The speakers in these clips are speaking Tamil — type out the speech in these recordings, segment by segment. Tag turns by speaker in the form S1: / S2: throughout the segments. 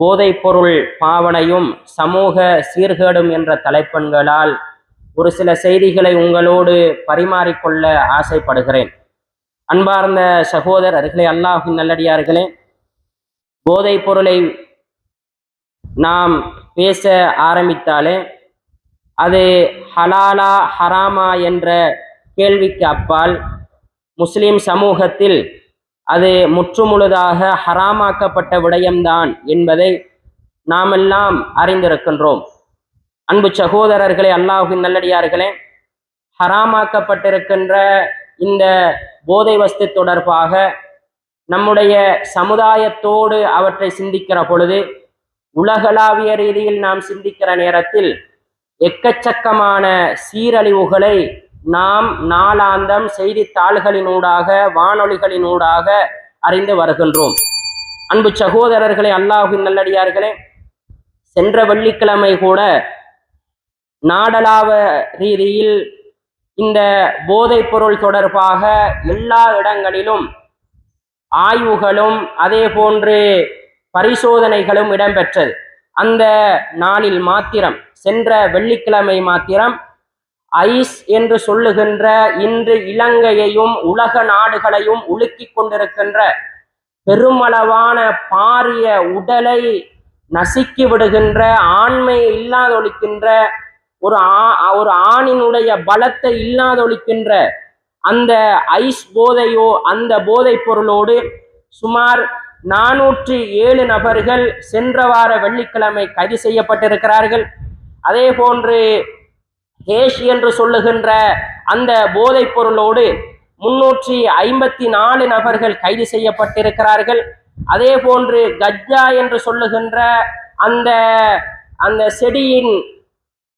S1: போதைப்பொருள் பாவனையும் சமூக சீர்கேடும் என்ற தலைப்பெண்களால் ஒரு சில செய்திகளை உங்களோடு பரிமாறிக்கொள்ள ஆசைப்படுகிறேன். அன்பார்ந்த சகோதரர்களே அல்லாஹின் நல்லடியார்களே போதைப் பொருளை நாம் பேச ஆரம்பித்தாலே அது ஹலாலா ஹராமா என்ற கேள்விக்கு அப்பால் முஸ்லிம் சமூகத்தில் அது முற்றுமுழுதாக ஹராமாக்கப்பட்ட விடயம்தான் என்பதை நாமெல்லாம் அறிந்திருக்கின்றோம். அன்பு சகோதரர்களே அல்லாஹின் நல்லடியார்களே ஹராமாக்கப்பட்டிருக்கின்ற இந்த போதை வஸ்து தொடர்பாக நம்முடைய சமுதாயத்தோடு அவற்றை சிந்திக்கிற பொழுது உலகளாவிய ரீதியில் நாம் சிந்திக்கிற நேரத்தில் எக்கச்சக்கமான சீரழிவுகளை நாம் நாளாந்தம் செய்தித்தாள்களினூடாக வானொலிகளினூடாக அறிந்து வருகின்றோம். அன்பு சகோதரர்களே அல்லாஹின் நல்லடியார்களே சென்ற வெள்ளிக்கிழமை கூட நாடளாவ ரீதியில் இந்த போதைப் பொருள் தொடர்பாக எல்லா இடங்களிலும் ஆய்வுகளும் அதே போன்று பரிசோதனைகளும் இடம்பெற்றது. அந்த நாளில் மாத்திரம் சென்ற வெள்ளிக்கிழமை மாத்திரம் ஐஸ் என்று சொல்லுகின்ற இன்று இலங்கையையும் உலக நாடுகளையும் உலுக்கி கொண்டிருக்கின்ற பெருமளவான பாரிய உடலை நசுக்கி விடுகின்ற ஆண்மையை இல்லாதொழிக்கின்ற ஒரு ஆ ஒரு ஆணினுடைய பலத்தை இல்லாதொழிக்கின்ற அந்த ஐஸ் போதையோ அந்த போதைப் பொருளோடு சுமார் நானூற்றி ஏழு நபர்கள் சென்ற வார வெள்ளிக்கிழமை கைது செய்யப்பட்டிருக்கிறார்கள். அதே போன்று ஹேஷ் என்று சொல்லுகின்ற அந்த போதைப் பொருளோடு முன்னூற்றி ஐம்பத்தி நாலு நபர்கள் கைது செய்யப்பட்டிருக்கிறார்கள். அதே போன்று கஜ்ஜா என்று சொல்லுகின்ற அந்த அந்த செடியின்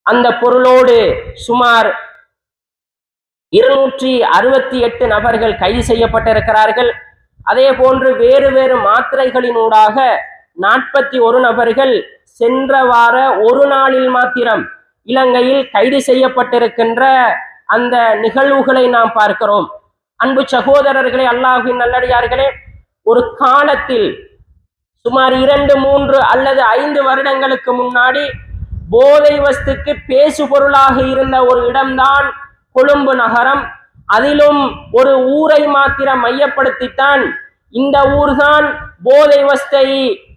S1: அந்த பொருளோடு சுமார் இருநூற்றி அறுபத்தி எட்டு நபர்கள் கைது செய்யப்பட்டிருக்கிறார்கள். அதே போன்று வேறு வேறு மாத்திரைகளினூடாக நாற்பத்தி ஒரு நபர்கள் சென்ற வார ஒரு நாளில் மாத்திரம் இலங்கையில் கைது செய்யப்பட்டிருக்கின்ற அந்த நிகழ்வுகளை நாம் பார்க்கிறோம். அன்பு சகோதரர்களே அல்லாஹின் நல்லடியார்களே ஒரு காலத்தில் சுமார் இரண்டு மூன்று அல்லது ஐந்து வருடங்களுக்கு முன்னாடி போதை வஸ்துக்கு பேசு பொருளாக இருந்த ஒரு இடம்தான் கொழும்பு நகரம். அதிலும் ஒரு ஊரை மாத்திரம் மையப்படுத்தித்தான் இந்த ஊர்தான் போதை வஸ்தை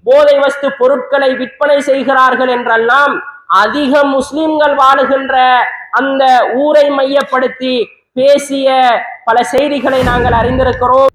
S1: போதை வஸ்து பொருட்களை விற்பனை செய்கிறார்கள் என்றெல்லாம் அதிக முஸ்லிம்கள் வாழுகின்ற அந்த ஊரை மையப்படுத்தி பேசிய பல செய்திகளை நாங்கள் அறிந்திருக்கிறோம்.